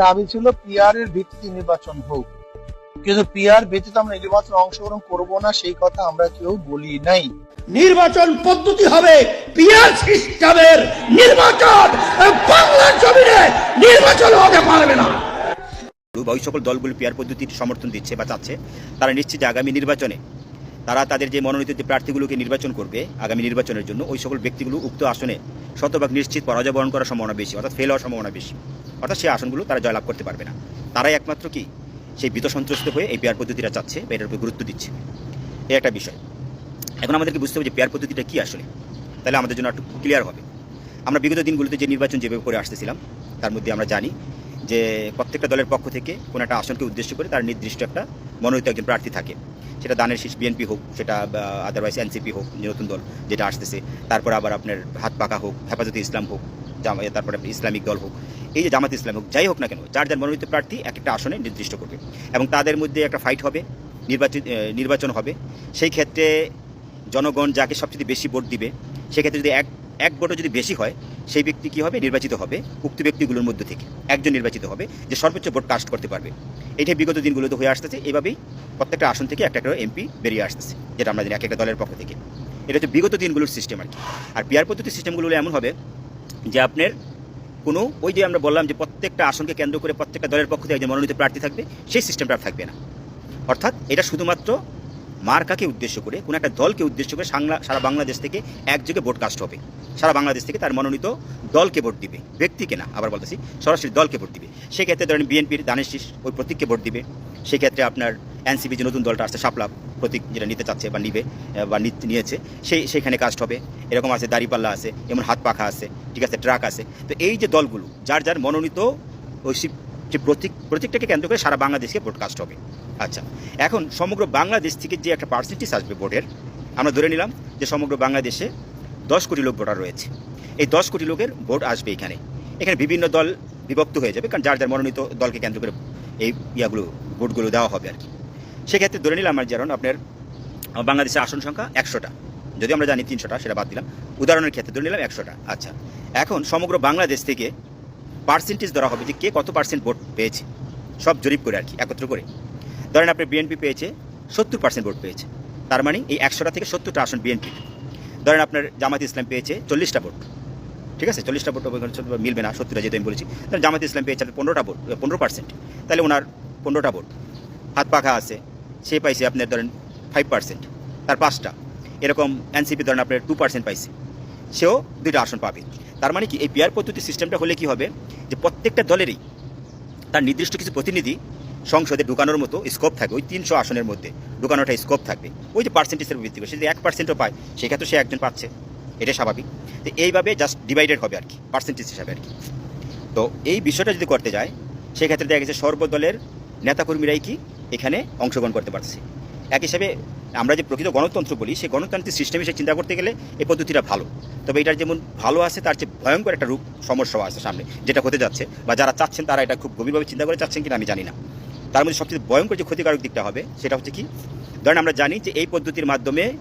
দাবি ছিল পিআর এর ভিত্তিতে নির্বাচন হোক। কিন্তু পিআর ব্যতীত আমরা নির্বাচন অংশগ্রহণ করব না সেই কথা আমরা কেউ বলি নাই। নির্বাচন পদ্ধতি হবে পিয়ার সিস্টেমের নির্বাচন বাংলার জমিনে নির্বাচন হতে পারবে না। ওই সকল দলগুলো পিয়ার পদ্ধতির সমর্থন দিচ্ছে বা চাচ্ছে। তারা নিশ্চিত আগামী নির্বাচনে তারা তাদের যে মনোনীত যে প্রার্থীগুলোকে নির্বাচন করবে আগামী নির্বাচনের জন্য, ওই সকল ব্যক্তিগুলো উক্ত আসনে শতভাগ নিশ্চিত পরাজয় বরণ করার সম্ভাবনা বেশি, অর্থাৎ ফেল হওয়ার সম্ভাবনা বেশি। অর্থাৎ সেই আসনগুলো তারা জয়লাভ করতে পারবে না। তারাই একমাত্র কি? সেই ভীত সন্ত্রস্ত হয়ে এই পেয়ার পদ্ধতিটা চাচ্ছে বা এটার উপর গুরুত্ব দিচ্ছে। এই একটা বিষয়। এখন আমাদেরকে বুঝতে হবে যে পেয়ার পদ্ধতিটা কী আসলে? তাহলে আমাদের জন্য একটু ক্লিয়ার হবে। আমরা বিগত দিনগুলোতে যে নির্বাচন যেভাবে করে আসতেছিলাম, তার মধ্যে আমরা জানি যে প্রত্যেকটা দলের পক্ষ থেকে কোনো একটা আসনকে উদ্দেশ্য করে তার নির্দিষ্ট একটা মনোনীত একজন প্রার্থী থাকে। সেটা দানের শীষ বিএনপি হোক, সেটা আদারওয়াইজ এনসিপি হোক নতুন দল যেটা আসতেছে। তারপর আবার আপনার হাত পাকা হোক, হেফাজতে ইসলাম হোক, জামা তারপরে ইসলামিক দল হোক, এই যে জামাত ইসলাম হোক, যাই হোক না কেন, যার যার মনোনীত প্রার্থী এক একটা আসনে নির্দিষ্ট করবে। এবং তাদের মধ্যে একটা ফাইট হবে, নির্বাচন নির্বাচন হবে। সেই ক্ষেত্রে জনগণ যাকে সবচেয়ে বেশি ভোট দিবে সেক্ষেত্রে যদি এক এক ভোটও যদি বেশি হয়, সেই ব্যক্তি কি হবে? নির্বাচিত হবে উক্ত ব্যক্তিগুলোর মধ্যে থেকে। একজন নির্বাচিত হবে যে সর্বোচ্চ ভোট কাস্ট করতে পারবে। এটাই বিগত দিনগুলোতে হয়ে আসতেছে। এভাবেই প্রত্যেকটা আসন থেকে একটা একটা এমপি বেরিয়ে আসতেছে, যেটা আমরা জানি এক একটা দলের পক্ষ থেকে। এটা হচ্ছে বিগত দিনগুলোর সিস্টেম আর কি। আর পিয়ার পদ্ধতির সিস্টেমগুলো এমন হবে যে আপনার কোনো, ওই যে আমরা বললাম যে প্রত্যেকটা আসনকে কেন্দ্র করে প্রত্যেকটা দলের পক্ষ থেকে একজন মনোনীত প্রার্থী থাকবে, সেই সিস্টেমটা থাকবে না। অর্থাৎ এটা শুধুমাত্র মার্কাকে উদ্দেশ্য করে, কোনো একটা দলকে উদ্দেশ্য করে সাংলা, সারা বাংলাদেশ থেকে একযোগে ভোট কাস্ট হবে। সারা বাংলাদেশ থেকে তার মনোনীত দলকে ভোট দিবে। ব্যক্তিকে না, আবার বলতেছি, সরাসরি দলকে ভোট দিবে। সেক্ষেত্রে ধরেন বিএনপির দানের শীষ ওই প্রতীককে ভোট দিবে। সেক্ষেত্রে আপনার এনসিপি যে নতুন দলটা আসছে সাপলাপ প্রতীক যেটা নিতে চাচ্ছে বা নিবে বা নিয়েছে, সেই, সেখানে কাস্ট হবে। এরকম আছে দাড়িপাল্লা আছে এমন হাত পাখা আছে, ঠিক আছে, ট্রাক আছে। তো এই যে দলগুলো, যার যার মনোনীত ওই যে প্রতীক, প্রতীকটাকে কেন্দ্র করে সারা বাংলাদেশকে ব্রডকাস্ট হবে। আচ্ছা এখন সমগ্র বাংলাদেশ থেকে যে একটা পার্সেন্টেজ আসবে ভোটের, আমরা ধরে নিলাম যে সমগ্র বাংলাদেশে দশ কোটি লোক ভোটার রয়েছে। এই দশ কোটি লোকের ভোট আসবে এখানে। এখানে বিভিন্ন দল বিভক্ত হয়ে যাবে, কারণ যার যার মনোনীত দলকে কেন্দ্র করে এই ইয়াগুলো, ভোটগুলো দেওয়া হবে আর কি। সেক্ষেত্রে ধরে নিলাম আমার যেমন আপনার বাংলাদেশের আসন সংখ্যা একশোটা। যদি আমরা জানি তিনশোটা, সেটা বাদ দিলাম। উদাহরণের ক্ষেত্রে ধরে নিলাম একশোটা। আচ্ছা এখন সমগ্র বাংলাদেশ থেকে পার্সেন্টেজ ধরা হবে যে কে কত পার্সেন্ট ভোট পেয়েছে। সব জরিপ করে আর কি, একত্র করে। ধরেন আপনার বিএনপি পেয়েছে, সত্তর পার্সেন্ট ভোট পেয়েছে। তার মানে এই একশোটা থেকে সত্তরটা আসন বিএনপি ধরেন আপনার জামাত ইসলাম পেয়েছে চল্লিশটা ভোট। ঠিক আছে? চল্লিশটা ভোট মিলবে না, সত্তরটা যেহেতু আমি বলেছি। ধরেন জামাত ইসলাম পেয়েছে পনেরোটা ভোট পনেরো পার্সেন্ট তাহলে ওনার পনেরোটা ভোট। হাত পাখা আছে, সে পাইছে আপনার ধরেন ফাইভ পার্সেন্ট তার পাঁচটা। এরকম এনসিপি ধরেন আপনার টু পার্সেন্ট পাইছে। সেও দুইটা আসন পাবে। তার মানে কি এই পিয়ার পদ্ধতি সিস্টেমটা হলে কি হবে? যে প্রত্যেকটা দলেরই তার নির্দিষ্ট কিছু প্রতিনিধি সংসদে ঢুকানোর মতো স্কোপ থাকবে ওই তিনশো আসনের মধ্যে ঢুকানোটা স্কোপ থাকবে। ওই যে পার্সেন্টেজের ভিত্তি করে, সে যদি এক পার্সেন্টও পায়, সেক্ষেত্রে সে একজন পাচ্ছে। এটা স্বাভাবিক। তো এইভাবে জাস্ট ডিভাইডেড হবে আর কি পার্সেন্টেজ হিসাবে আর কি। তো এই বিষয়টা যদি করতে যায়, সেক্ষেত্রে দেখা গেছে সর্বদলের নেতাকর্মীরাই কি এখানে অংশগ্রহণ করতে পারছে। এক হিসাবে আমরা যে প্রকৃত গণতন্ত্র বলি, সেই গণতান্ত্রিক সিস্টেম হিসেবে চিন্তা করতে গেলে এই পদ্ধতিটা ভালো। তবে এটার যেমন ভালো আছে, তার চেয়ে ভয়ঙ্কর একটা রূপ সমস্যাও আছে সামনে, যেটা হতে যাচ্ছে। বা যারা চাচ্ছেন তারা এটা খুব গভীরভাবে চিন্তা করে চাচ্ছেন কিনা আমি জানি না। তার মধ্যে সবচেয়ে ভয়ঙ্কর যে ক্ষতিকারক দিকটা হবে, সেটা হচ্ছে কি? ধরেন আমরা জানি যে এই পদ্ধতির মাধ্যমে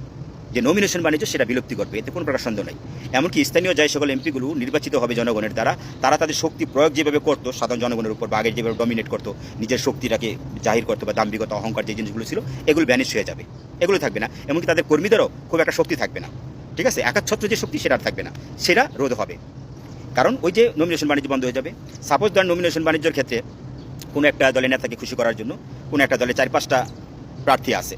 যে নমিনেশন বাণিজ্য, সেটা বিলুপ্তি করবে এতে কোনো প্রকার সন্দেহ নাই। এমনকি স্থানীয় যে সকল এমপিগুলো নির্বাচিত হবে জনগণের দ্বারা, তারা তাদের শক্তি প্রয়োগ যেভাবে করতো, সাধারণ জনগণের উপর বা আগে যেভাবে ডমিনেট করতো, নিজের শক্তিটাকে জাহির করতো বা দাম্ভিকতা, অহংকার যে জিনিসগুলো ছিল, এগুলো ব্যানিশ হয়ে যাবে। এগুলো থাকবে না। এমনকি তাদের কর্মীদেরও খুব একটা শক্তি থাকবে না। ঠিক আছে? একাচ্ছত্র যে শক্তি, সেটা আর থাকবে না। সেটা রোধ হবে। কারণ ওই যে নমিনেশন বাণিজ্য বন্ধ হয়ে যাবে। সাপোজ ধর নমিনেশন বাণিজ্যের ক্ষেত্রে কোনো একটা দলের নেতাকে খুশি করার জন্য কোনো একটা দলে চার পাঁচটা প্রার্থী আছে।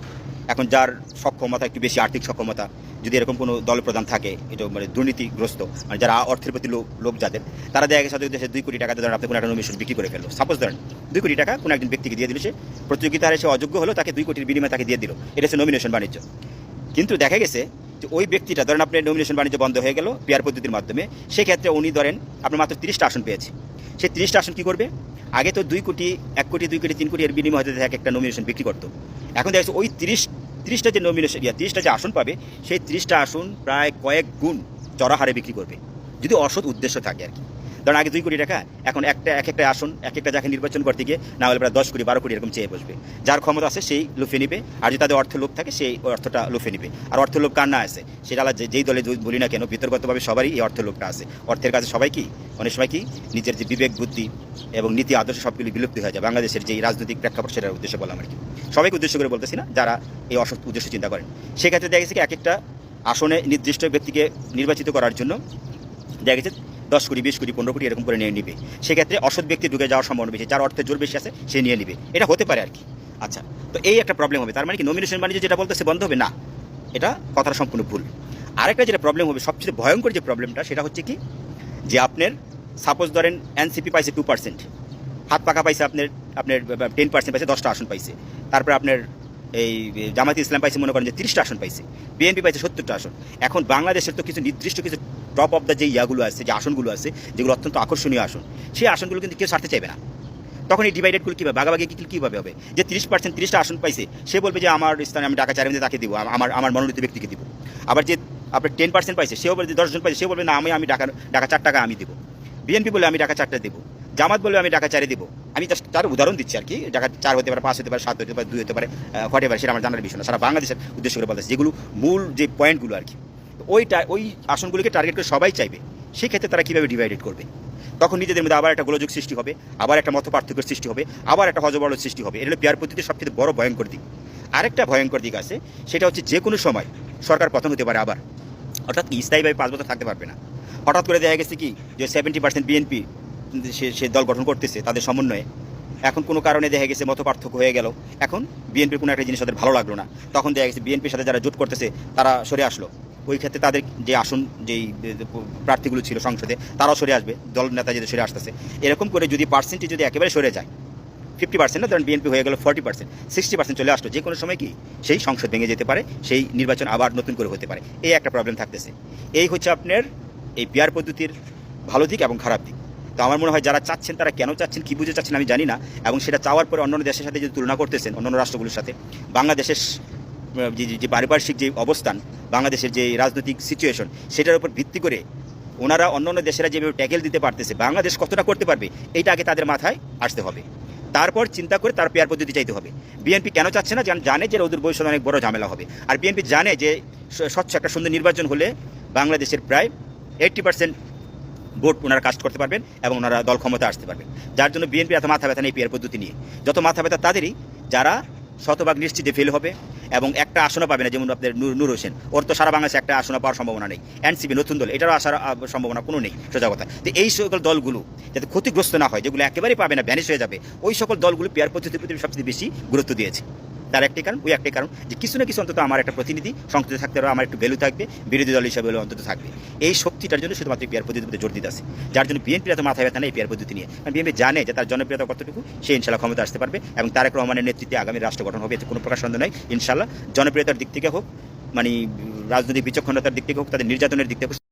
এখন যার সক্ষমতা একটু বেশি, আর্থিক সক্ষমতা, যদি এরকম কোনো দল প্রধান থাকে, এটা মানে দুর্নীতিগ্রস্ত মানে যারা অর্থের প্রতি লোক লোক যাদের, তারা দেখা হয়তো দেশে দুই কোটি টাকা, ধরেন আপনি কোনো একটা নমিনেশন বিক্রি করে ফেলল। সাপোজ ধরেন, দুই কোটি টাকা কোনো একজন ব্যক্তিকে দিয়ে দিল, সে প্রতিযোগিতার এসে অযোগ্য হলো, তাকে দুই কোটির বিনিময়ে তাকে দিয়ে দিল। এটা হচ্ছে নমিনেশন বাণিজ্য। কিন্তু দেখা গেছে যে ওই ব্যক্তিটা, ধরেন আপনার নমিনেশন বাণিজ্য বন্ধ হয়ে গেল পিয়ার পদ্ধতির মাধ্যমে, সেক্ষেত্রে উনি ধরেন, আপনার মাত্র তিরিশটা আসন পেয়েছে। সেই তিরিশটা আসন কী করবে? আগে তো দুই কোটি, এক কোটি, দুই কোটি, তিন কোটি এর বিনিময় হতে এক একটা নমিনেশন বিক্রি করতো। এখন দেখা ওই তিরিশ, তিরিশটা যে নমিনেশন ইয়া তিরিশটা যে আসন পাবে, সেই তিরিশটা আসন প্রায় কয়েক গুণ চড়া হারে বিক্রি করবে। যদি অসৎ উদ্দেশ্য থাকে আর কি। ধরুন আগে দুই কোটি টাকা, এখন একটা, এক একটা আসন, এক একটা জায়গায় নির্বাচন করতে গিয়ে না হলে প্রায় দশ কোটি, বারো কোটি এরকম চেয়ে বসবে। যার ক্ষমতা আছে সেই লুফে নিবে, আর যদি তাদের অর্থ লোভ থাকে সেই অর্থটা লুফে নিবে। আর অর্থ লোভ কার না আছে? সেটা আলাদা যেই দলে বলি না কেন বিতর্কতভাবে সবারই এই অর্থ লোভটা আছে। অর্থের কাছে সবাই কি? অনেক সময় কি? নিজের যে বিবেক, বুদ্ধি এবং নীতি, আদর্শ সবগুলি বিলুপ্তি হয়ে যায়। বাংলাদেশের যে রাজনৈতিক প্রেক্ষাপট, সেটার উদ্দেশ্যে বললাম আর কি? সবাইকে উদ্দেশ্য করে বলতেছি না, যারা এই অসৎ উদ্দেশ্য চিন্তা করেন। সেক্ষেত্রে দেখা গেছে কি, এক একটা আসনে নির্দিষ্ট ব্যক্তিকে নির্বাচিত করার জন্য দেখা গেছে দশ কোটি, বিশ কোটি, পনেরো কোটি এরকম করে নিয়ে নিবে। সেক্ষেত্রে অসৎ ব্যক্তি ঢুকে যাওয়ার সম্ভাবনা বেশি, যার অর্থের জোর বেশি আছে, সে নিয়ে নিবে। এটা হতে পারে আর কি। আচ্ছা তো এই একটা প্রবলেম হবে। তার মানে কি নমিনেশন বাণিজ্য যেটা বলতেছে, বন্ধ হবে? না, এটা কথাটা সম্পূর্ণ ভুল। আরেকটা যেটা প্রবলেম হবে, সবচেয়ে ভয়ঙ্কর যে প্রবলেমটা সেটা হচ্ছে কি, যে আপনার সাপোজ ধরেন এনসিপি পাইছে টু পার্সেন্ট হাত পাকা পাইছে আপনার আপনার টেন পার্সেন্ট পাইছে, দশটা আসন পাইছে। তারপরে আপনার এই জামাত ইসলাম পাইছে, মনে করেন যে তিরিশটা আসন পাইছে, বিএনপি পাইছে সত্তরটা আসন। এখন বাংলাদেশের তো কিছু নির্দিষ্ট কিছু টপ অফ দ্য যে ইয়াগুলো আছে, যে আসনগুলো আছে, যেগুলো অত্যন্ত আকর্ষণীয় আসন, সেই আসনগুলো কিন্তু কেউ ছাড়তে চাইবে না। তখন এই ডিভাইডেডগুলো কীভাবে, ভাগাভাগি কি কীভাবে হবে? যে তিরিশ পার্সেন্ট তিরিশটা আসন পাইছে, সে বলবে যে আমার স্থানে আমি টাকা চারিমধ্যে তাকে দিব আমার আমার মনোনীত ব্যক্তিকে দিব। আবার যে আপনার টেন পার্সেন্ট পাইছে, সেও বলবে দশজন পাইছে, সেও বলবে না, আমি আমি টাকা টাকা চার টাকা আমি দিব। বিএনপি বলে আমি টাকা চারটা দেবো। জামাত বলে আমি টাকা চারে দেবো। আমি জাস্ট তার উদাহরণ দিচ্ছি আর কি। টাকা চার হতে পারে, পাঁচ হতে পারে, সাত হতে পারে, দুই হতে পারে হতে পারে সেটা আমার জানার বিষয় না। সারা বাংলাদেশের উদ্দেশ্য করে বলতেছে, যেগুলো মূল যে পয়েন্টগুলো আর কি। তো ওই আসনগুলিকে টার্গেট করে সবাই চাইবে। সেই ক্ষেত্রে তারা কীভাবে ডিভাইডেড করবে? তখন নিজেদের মধ্যে আবার একটা গোলযোগ সৃষ্টি হবে, আবার একটা মত পার্থক্যের সৃষ্টি হবে, আবার একটা হজবড় সৃষ্টি হবে। এটা হলো পেয়ার পদ্ধতির সবচেয়ে বড় ভয়ঙ্কর দিক। আরেকটা ভয়ঙ্কর দিক আছে, সেটা হচ্ছে যে কোনো সময় সরকার পতন হতে পারে আবার। অর্থাৎ স্থায়ীভাবে পাঁচ বছর থাকতে পারবে না। হঠাৎ করে দেখা গেছে কি, যে সেভেন্টি পার্সেন্ট বিএনপি সে দল গঠন করতেছে, তাদের সমন্বয়ে। এখন কোনো কারণে দেখা গেছে মত পার্থক্য হয়ে গেল। এখন বিএনপির কোনো একটা জিনিস তাদের ভালো লাগল না। তখন দেখা গেছে বিএনপির সাথে যারা জোট করতেছে, তারা সরে আসলো। ওই ক্ষেত্রে তাদের যে আসন, যেই প্রার্থীগুলো ছিল সংসদে, তারাও সরে আসবে। দল নেতা যদি সরে আসতেছে। এরকম করে যদি পার্সেন্টেজ যদি একেবারে সরে যায় ফিফটি পার্সেন্ট না, ধরেন বিএনপি হয়ে গেল ফর্টি পার্সেন্ট সিক্সটি পার্সেন্ট চলে আসলো যে কোনো সময় কি সেই সংসদ ভেঙে যেতে পারে, সেই নির্বাচন আবার নতুন করে হতে পারে। এই একটা প্রবলেম থাকতেছে। এই হচ্ছে আপনার এই পিয়ার পদ্ধতির ভালো দিক এবং খারাপ দিক। তো আমার মনে হয় যারা চাচ্ছেন, তারা কেন চাচ্ছেন, কী বুঝে চাচ্ছেন আমি জানি না। এবং সেটা চাওয়ার পরে অন্যান্য দেশের সাথে যদি তুলনা করতেছেন, অন্যান্য রাষ্ট্রগুলোর সাথে, বাংলাদেশের যে পারিপার্শ্বিক যে অবস্থান, বাংলাদেশের যে রাজনৈতিক সিচুয়েশন সেটার উপর ভিত্তি করে ওনারা অন্যান্য দেশেরা যেভাবে ট্যাকেল দিতে পারতেছে, বাংলাদেশ কতটা করতে পারবে এইটা আগে তাদের মাথায় আসতে হবে। তারপর চিন্তা করে তার পেয়ার পদ্ধতি চাইতে হবে। বিএনপি কেন চাচ্ছে না? জান- জানে যে ওদের ভবিষ্যৎ অনেক বড় ঝামেলা হবে। আর বিএনপি জানে যে স্বচ্ছ একটা সুন্দর নির্বাচন হলে বাংলাদেশের প্রায় এইট্টি পার্সেন্ট ভোট ওনারা কাস্ট করতে পারবেন এবং ওনারা দল ক্ষমতা আসতে পারবেন। যার জন্য বিএনপি এত মাথা ব্যথা নেই পিয়ার পদ্ধতি নিয়ে। যত মাথা ব্যথা তাদেরই, যারা শতভাগ নিশ্চিতে ফেল হবে এবং একটা আসনও পাবে না, যেমন আপনার নূর নূর হোসেন। ওর তো সারা বাংলাদেশে একটা আসন পাওয়ার সম্ভাবনা নেই। এনসিপি, নতুন দল, এটারও আসার সম্ভাবনা কোনো নেই, সোজা কথা। তো এই সকল দলগুলো যাতে ক্ষতিগ্রস্ত না হয়, যেগুলো একেবারেই পাবে না ভ্যানিশ হয়ে যাবে, ওই সকল দলগুলো পেয়ার পদ্ধতির প্রতি সবচেয়ে বেশি গুরুত্ব দিয়েছে। তার একটি কারণ, ওই একটি কারণ যে কিছু না কিছু অন্তত আমার একটা প্রতিনিধি সংসদে থাকতে পারবে আমার একটু ভ্যালু থাকবে, বিরোধী দল হিসাবে অন্তত থাকবে। এই শক্তিটার জন্য শুধুমাত্র পেয়ার পদ্ধতির প্রতি জোর দিতে আছে। যার জন্য বিএনপির এত মাথায় ব্যথা নেই পেয়ার পদ্ধতি নিয়ে। কারণ বিএনপি জানে যে তার জনপ্রিয়তা কতটুকু, সে ইনশাল্লাহ ক্ষমতা আসতে পারবে এবং তারেক রহমানের নেতৃত্বে আগামী রাষ্ট্র গঠন হবে, এতে কোনো প্রকার সন্দেহ নেই। ইনশাল্লাহ জনপ্রিয়তার দিক থেকে হোক মানে রাজনৈতিক বিচক্ষণতার দিক থেকে হোক, তাদের নির্যাতনের দিক থেকে